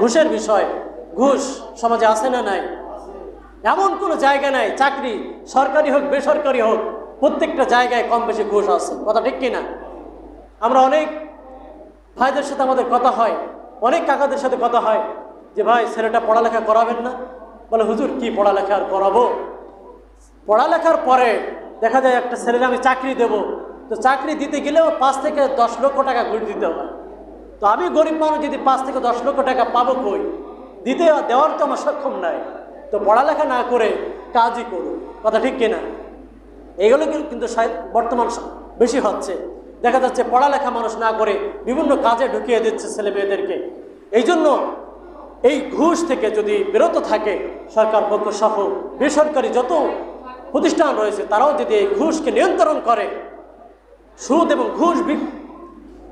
ঘুষের বিষয়। ঘুষ সমাজে আছে না নাই? এমন কোনো জায়গা নাই, চাকরি, সরকারি হোক, বেসরকারি হোক, প্রত্যেকটা জায়গায় কম বেশি ঘুষ আছে। কথা ঠিক কিনা? আমরা অনেক ভাইদের সাথে আমাদের কথা হয়, অনেক কাকাদের সাথে কথা হয় যে, ভাই, ছেলেটা পড়ালেখা করাবেন না? বলে, হুজুর, কি পড়ালেখা আর করাবো? পড়ালেখার পরে দেখা যায় একটা ছেলের আমি চাকরি দেব। তো চাকরি দিতে গেলেও পাঁচ থেকে দশ লক্ষ টাকা ঘুষ দিতে হয়। তো আমি গরিব মানুষ, যদি পাঁচ থেকে দশ লক্ষ টাকা পাবো কই? দিতে দেওয়ার তো আমার সক্ষম নাই। তো পড়ালেখা না করে কাজই করুন কথা ঠিক কিনা? এগুলো কিন্তু- বর্তমান বেশি হচ্ছে। দেখা যাচ্ছে পড়ালেখা মানুষ না করে বিভিন্ন কাজে ঢুকিয়ে দিচ্ছে ছেলে মেয়েদেরকে। এই জন্য এই ঘুষ থেকে যদি বিরত থাকে সরকার পক্ষ সহ বেসরকারি যত প্রতিষ্ঠান রয়েছে, তারাও যদি এই ঘুষকে নিয়ন্ত্রণ করে, সুদ এবং ঘুষ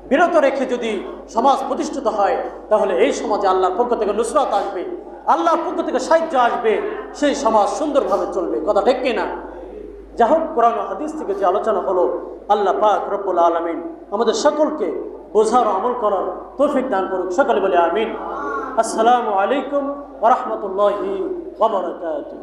বিরত রেখে যদি সমাজ প্রতিষ্ঠিত হয়, তাহলে এই সমাজে আল্লাহর পক্ষ থেকে নুসরাত আসবে, আল্লাহর পক্ষ থেকে সাহায্য আসবে, সেই সমাজ সুন্দরভাবে চলবে। কথা ঠিক কিনা যা হোক, কোরআন হাদিস থেকে যে আলোচনা হলো, আল্লাহ পাক রব্বুল আলমিন আমাদের সকলকে বোঝার, আমল করার তৌফিক দান করুক। সকলে বলে আমিন। আসসালামু আলাইকুম ওরহমতুল্লাহি ওবরাকাতুহ